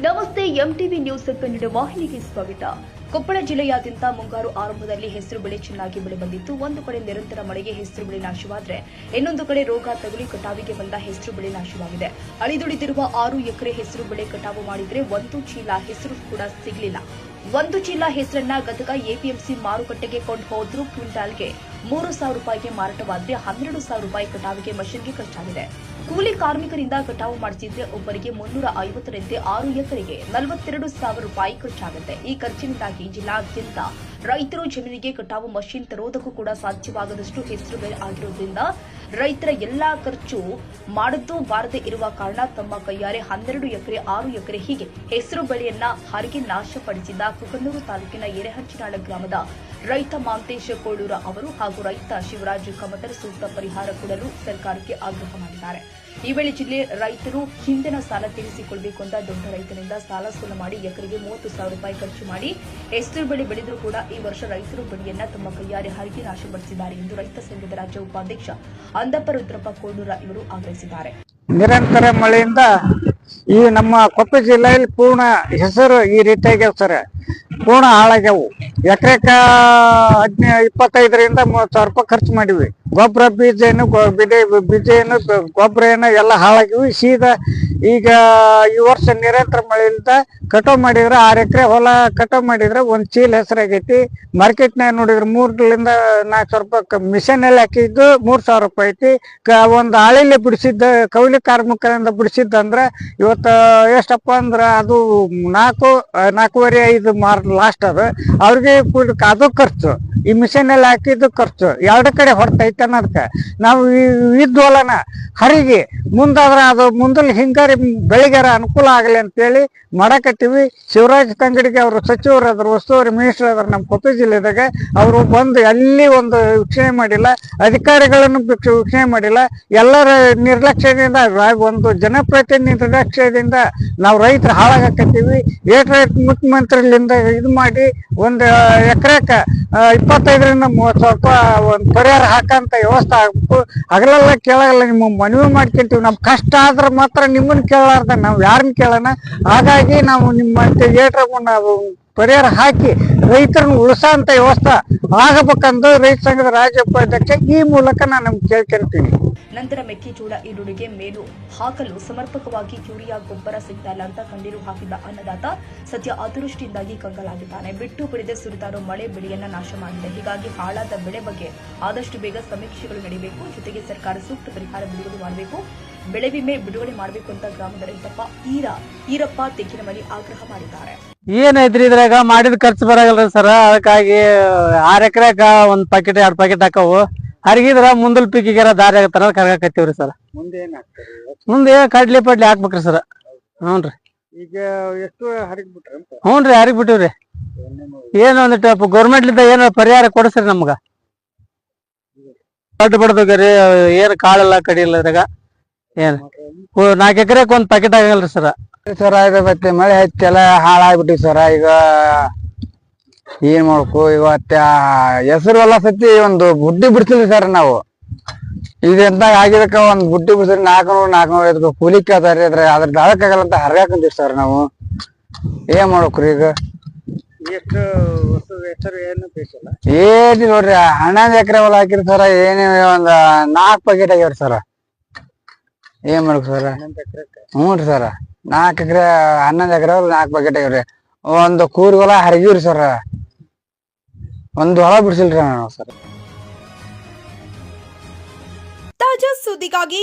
ನಮಸ್ತೆ, MTV news Kannada ವಾಹಿನಿಗೆ ಸ್ವಾಗತ. ಕೊಪ್ಪಳ ಜಿಲ್ಲೆಯಾದ್ಯಂತ ಮುಂಗಾರು ಆರಂಭದಲ್ಲಿ ಹೆಸರು ಬೆಳೆ ಚೆನ್ನಾಗಿ ಬೆಳೆ ಬಂದಿತ್ತು. ಒಂದು ಕಡೆ ನಿರಂತರ ಮಳೆಗೆ ಹೆಸರು ಬೆಳೆ ನಾಶವಾದರೆ ಇನ್ನೊಂದು ಕಡೆ ರೋಗ ತಗುಲಿ ಕಟಾವಿಗೆ ಬಂದ ಹೆಸರು ಬೆಳೆ ನಾಶವಾಗಿದೆ. ಅಳಿದುಳಿದಿರುವ ಆರು ಎಕರೆ ಹೆಸರು ಬೆಳೆ ಕಟಾವು ಮಾಡಿದರೆ ಒಂದು ಚೀಲ ಹೆಸರು ಕೂಡ ಸಿಗಲಿಲ್ಲ. ಒಂದು ಚೀಲ ಹೆಸರನ್ನ ಗದಗ ಎಪಿಎಂಸಿ ಮಾರುಕಟ್ಟೆಗೆ ಕೊಂಡು ಹೋದ್ರು ಕ್ವಿಂಟಾಲ್ಗೆ ಮೂರು ಸಾವಿರ ರೂಪಾಯಿಗೆ ಮಾರಾಟವಾದರೆ ಹನ್ನೆರಡು ಸಾವಿರ ರೂಪಾಯಿ ಕಟಾವಿಗೆ ಮಷಿನ್ಗೆ ಖರ್ಚಾಗಿದೆ. ಕೂಲಿ ಕಾರ್ಮಿಕರಿಂದ ಕಟಾವು ಮಾಡಿಸಿದ್ರೆ ಒಬ್ಬರಿಗೆ ಮುನ್ನೂರ ಐವತ್ತರಂತೆ ಆರು ಎಕರೆಗೆ ನಲವತ್ತೆರಡು ಸಾವಿರ ರೂಪಾಯಿ ಖರ್ಚಾಗುತ್ತೆ. ಈ ಖರ್ಚಿನಿಂದಾಗಿ ಜಿಲ್ಲಾದ್ಯಂತ ರೈತರು ಜಮೀನಿಗೆ ಕಟಾವು ಮಷಿನ್ ತರೋದಕ್ಕೂ ಕೂಡ ಸಾಧ್ಯವಾಗದಷ್ಟು ಹೆಸರು ಆಗಿರೋದ್ರಿಂದ ರೈತರ ಎಲ್ಲಾ ಖರ್ಚು ಮಾಡದ್ದು ಬಾರದೆ ಇರುವ ಕಾರಣ ತಮ್ಮ ಕೈಯಾರೆ ಹನ್ನೆರಡು ಎಕರೆ, ಆರು ಎಕರೆ ಹೀಗೆ ಹೆಸರು ಬೆಳೆಯನ್ನ ಹರಿಗೆ ನಾಶಪಡಿಸಿದ ಕುಕನೂರು ತಾಲೂಕಿನ ಎರೆಹಂಚಿನಾಳ ಗ್ರಾಮದ ರೈತ ಮಾಂತೇಶ ಕೋಳೂರ ಅವರು ಹಾಗೂ ರೈತ ಶಿವರಾಜ್ ಕಮತರ್ ಸೂಕ್ತ ಪರಿಹಾರ ಕೊಡಲು ಸರ್ಕಾರಕ್ಕೆ ಆಗ್ರಹ ಮಾಡಿದ್ದಾರೆ. ಈ ವೇಳೆ ಜಿಲ್ಲೆ ರೈತರು ಹಿಂದಿನ ಸಾಲ ತೀರಿಸಿಕೊಳ್ಳಬೇಕು ಅಂತ ದೊಡ್ಡ ರೈತನಿಂದ ಸಾಲ ಸೂಲ ಮಾಡಿ ಎಕರೆಗೆ ಮೂವತ್ತು ಸಾವಿರ ರೂಪಾಯಿ ಖರ್ಚು ಮಾಡಿ ಹೆಸರು ಬೆಳೆ ಬೆಳೆದರೂ ಕೂಡ ಈ ವರ್ಷ ರೈತರು ಬೆಳೆಯನ್ನ ತಮ್ಮ ಕೈಯಾರೆ ಹರಿಗೆ ನಾಶಪಡಿಸಿದ್ದಾರೆ ಎಂದು ರೈತ ಸಂಘದ ರಾಜ್ಯ ಉಪಾಧ್ಯಕ್ಷ ಅಂದಪ್ಪ ರುದ್ರಪ್ಪ ಕೋಡೂರ ಇವರು ಆಗ್ರಹಿಸಿದ್ದಾರೆ. ನಿರಂತರ ಮಳೆಯಿಂದ ಈ ನಮ್ಮ ಕೊಪ್ಪಳ ಜಿಲ್ಲೆಯಲ್ಲಿ ಪೂರ್ಣ ಹೆಸರು ಈ ರೀತಿಯಾಗ್ಯಾವ ಸರ್ ಪೂರ್ಣ ಹಾಳಾಗ್ಯಾವು. ಎಕರೆಕ ಹದಿನೈ ಇಪ್ಪತ್ತೈದರಿಂದ ಮೂವತ್ತು ಸಾವಿರ ರೂಪಾಯಿ ಖರ್ಚು ಮಾಡಿವಿ ಗೊಬ್ಬರ ಬೀಜ ಏನು ಬೀಜ ಏನು ಗೊಬ್ಬರ ಏನು ಎಲ್ಲ ಹಾಳಾಗಿವಿ. ಸೀದಾ ಈಗ ಈ ವರ್ಷ ನಿರಂತರ ಮಳೆಯಿಂದ ಕಟಾವ್ ಮಾಡಿದ್ರೆ ಆರು ಎಕರೆ ಹೊಲ ಕಟಾವ್ ಮಾಡಿದ್ರೆ ಒಂದ್ ಚೀಲ ಹೆಸರಾಗೈತಿ. ಮಾರ್ಕೆಟ್ನಾಗ ನೋಡಿದ್ರೆ ಮೂರ್ಲಿಂದ ನಾಲ್ಕು ಸಾವಿರ ರೂಪಾಯಿ ಮಿಷನ್ ಅಲ್ಲಿ ಹಾಕಿದ್ದು ಮೂರ್ ಸಾವಿರ ರೂಪಾಯಿ ಐತಿ. ಒಂದ್ ಆಳಿಲೆ ಬಿಡಿಸಿದ್ದ, ಕೌಲಿ ಕಾರ್ಮಿಕರಿಂದ ಬಿಡಿಸಿದ್ದಂದ್ರ ಇವತ್ತ ಎಷ್ಟಪ್ಪ ಅಂದ್ರೆ ಅದು ನಾಲ್ಕು, ನಾಲ್ಕೂವರೆ ಐದು ಮಾರ್ ಲಾಸ್ಟ್ ಅದು. ಅವ್ರಿಗೆ ಅದು ಖರ್ಚು. ಈ ಮಿಷನ್ ಅಲ್ಲಿ ಹಾಕಿದ್ದು ಖರ್ಚು. ಎರಡು ಕಡೆ ಹೊರತೈತೆ ಅನ್ನೋದಕ್ಕೆ. ನಾವು ಇದ್ದ ಹೊಲನ ಹರಿಗೆ, ಮುಂದಾದ್ರೆ ಅದು ಮುಂದಲ್ಲಿ ಹಿಂಗಾರಿ ಬೆಳಿಗಾರ ಅನುಕೂಲ ಆಗಲಿ ಅಂತೇಳಿ ಮಡಕಟ್ಟಿವಿ ಶಿವರಾಜ್ ತಂಗಡಿಗೆ ಅವರು ಸಚಿವರು ಅದ್ರ ಉಸ್ತುವಾರಿ ಮಿನಿಸ್ಟರ್ ಅದ್ರ ನಮ್ಮ ಕೊಪ್ಪಳ ಜಿಲ್ಲೆದಾಗ ಅವರು ಬಂದು ಅಲ್ಲಿ ಒಂದು ವೀಕ್ಷಣೆ ಮಾಡಿಲ್ಲ, ಅಧಿಕಾರಿಗಳನ್ನು ವೀಕ್ಷ- ವೀಕ್ಷಣೆ ಮಾಡಿಲ್ಲ. ಎಲ್ಲರ ನಿರ್ಲಕ್ಷ್ಯದಿಂದ ಒಂದು ಜನಪ್ರತಿನಿಧಿ ನಿರ್ಲಕ್ಷ್ಯದಿಂದ ನಾವು ರೈತರು ಹಾಳಾಗಕತ್ತೀವಿ. ಏಟ್ ಮುಖ್ಯಮಂತ್ರಿಗಳಿಂದ ಮುಖ್ಯಮಂತ್ರಿಲಿಂದ ಇದು ಮಾಡಿ ಒಂದು ಎಕರೆಕ ಇಪ್ಪತ್ತೈದರಿಂದ ಮೂವತ್ತು ಸಾವಿರ ರೂಪಾಯಿ ಒಂದು ಪರಿಹಾರ ಹಾಕಂತ ವ್ಯವಸ್ಥೆ ಆಗ್ಬೇಕು. ಹಗಲೆಲ್ಲ ಕೇಳಲ್ಲ, ನಿಮ್ಮ ಮನವಿ ಮಾಡ್ಕೊಂತೀವಿ. ನಮ್ಮ ಕಷ್ಟ ಆದ್ರೆ ಮಾತ್ರ ನಿಮ್ಮನ್ನ ಕೇಳಾರ್ದ ನಾವು ಯಾರನ್ನ ಕೇಳೋಣ? ಹಾಗಾಗಿ ನಾವು ನಿಮ್ಮ ನಾವು ಪರಿಹಾರ ಹಾಕಿ ರೈತರನ್ನ ಉಳಿಸೋಂತ ವ್ಯವಸ್ಥೆ ಆಗಬೇಕಂದು ರೈತ ಸಂಘದ ರಾಜ್ಯ ಉಪಾಧ್ಯಕ್ಷ ಈ ಮೂಲಕ ನಾನು ನಮ್ಗೆ ಕೇಳ್ಕೊಂತೀನಿ ನಂತರ ಮೆಕ್ಕೆಜೋಳ ಈರುಳ್ಳಿಗೆ ಮೇಲು ಹಾಕಲು ಸಮರ್ಪಕವಾಗಿ ಯೂರಿಯಾ, ಗೊಬ್ಬರ ಸಿಗ್ತಾ ಇಲ್ಲ ಅಂತ ಕಣ್ಣೀರು ಹಾಕಿದ್ದ ಅನ್ನದಾತ ಸದ್ಯ ಅತಿವೃಷ್ಟಿಯಿಂದಾಗಿ ಕಂಗಾಲಾಗಿದ್ದಾನೆ. ಬಿಟ್ಟು ಬಿಡದೆ ಸುರಿದಾರು ಮಳೆ ಬೆಳೆಯನ್ನ ನಾಶ ಮಾಡಿದೆ. ಹೀಗಾಗಿ ಹಾಳಾದ ಬೆಳೆ ಬಗ್ಗೆ ಆದಷ್ಟು ಬೇಗ ಸಮೀಕ್ಷೆಗಳು ನಡೆಯಬೇಕು ಜೊತೆಗೆ ಸರ್ಕಾರ ಸೂಕ್ತ ಪರಿಹಾರ ಬಿಡುಗಡೆ ಮಾಡಬೇಕು. ಬೆಳೆ ವಿಮೆ ಬಿಡುಗಡೆ ಮಾಡಬೇಕು ಅಂತ ಗ್ರಾಮದ ರೈತಪ್ಪ ಈರ, ಈರಪ್ಪ ತೆಗ್ಗಿನಮನಿ ಆಗ್ರಹ ಮಾಡಿದ್ದಾರೆ. ಏನೈತ್ರಿ ಇದ್ರಾಗ? ಮಾಡಿದ ಖರ್ಚು ಬರಾಗಲ್ರಿ ಸರ. ಅದಕ್ಕಾಗಿ ಆರ್ ಎಕರೆಕ ಒಂದ್ ಪಾಕೆಟ್ ಎರಡ್ ಪಾಕೆಟ್ ಹಾಕವು. ಹರಿಗಿದ್ರ ಮುಂದಲ್ ಪೀಕಿಗೆರ ದಾರಿ ಆಗತ್ತಾರ ಕರ್ಗಾಕತ್ತೀವ್ರಿ ಸರ್. ಮುಂದೆ ಕಡ್ಲಿ ಪಡ್ಲಿ ಹಾಕ್ಬೇಕ್ರಿ ಸರ್. ಹ್ಞೂನ್ರಿ ಈಗ ಎಷ್ಟು ಹರಿಗ್ ಬಿಟ್ರೆ ಅಂತ? ಹ್ಞೂನ್ರಿ ಹರಿಗ್ ಬಿಟ್ಟಿವ್ರಿ. ಏನ್ ಒಂದಿಟ್ಟು ಗೌರ್ಮೆಂಟ್ಲಿಂದ ಏನ ಪರಿಹಾರ ಕೊಡಿಸ್ರಿ ನಮ್ಗ. ದೊಡ್ಡ ಬಡ್ದೋಗ್ರಿ ಏನ್ ಕಾಳೆಲ್ಲ ಕಡಿಯಲ್ಲ ಇದ್ರಾಗ. ಏನ್? ನಾಲ್ಕು ಎಕರೆಕ್ ಒಂದ್ ಪಾಕೆಟ್ ಆಗಲ್ರಿ ಸರ್. ಸರ ಇದು ಮತ್ತೆ ಮಳೆ ಹತ್ತೆಲ್ಲ ಹಾಳಾಗ್ಬಿಟ್ಟಿ ಸರ ಈಗ ಏನ್ ಮಾಡ್ಕು ಇವತ್ತ ಹೆಸರು ಎಲ್ಲ ಸತಿ ಒಂದು ಬುಡ್ಡಿ ಬಿಡ್ಸಿದ್ವಿ ಸರ್ ನಾವು. ಇದೆಂತ ಆಗಿದಕ್ಕ ಒಂದ್ ಬುಡ್ಡಿ ಬಿಡ್ಸಿದ್ರೆ ನಾಲ್ಕನೂರು ನಾಲ್ಕನೂರ ಐದು ಕೂಲಿ ಕೇಳ್ತಾರ್ರಿ ಅದ್ರ ಅದ್ರ ದಾಳಕ್ಕಾಗಲ್ಲ ಅಂತ ಹರ್ಗಾಕಂತೀವಿ ಸರ್ ನಾವು. ಏನ್ ಮಾಡ್ಬೇಕ್ರಿ ಈಗ? ಎಷ್ಟು ಹೆಸರು ಏನು ನೋಡ್ರಿ ಹನ್ನೊಂದು ಎಕರೆ ಹೊಲ ಹಾಕಿರಿ ಸರ ಏನೇ ಒಂದ್ ನಾಲ್ಕು ಪ್ಯಾಕೆಟ್ ಆಗ್ಯಾವ್ರಿ ಸರ. ಏನ್ ಮಾಡ್ಬೇಕು ಸರ್? ಹ್ಞೂ ರೀ ಸರ. ನಾಲ್ಕು ಎಕರೆ ಹನ್ನೊಂದು ಎಕರೆ ನಾಲ್ಕು ಬಕೆಟ್ ಆಗ್ಯಾವ್ರಿ. ಒಂದು ಕೂರಿ ಹೊಲ ಹರಿಗಿವ್ರಿ ಸರ್. ಒಂದು ಹೊಲ ಬಿಡ್ಸಿಲ್ರಿ ನಾವು ಸರ್. ತಾಜಾ ಸುದ್ದಿಗಾಗಿ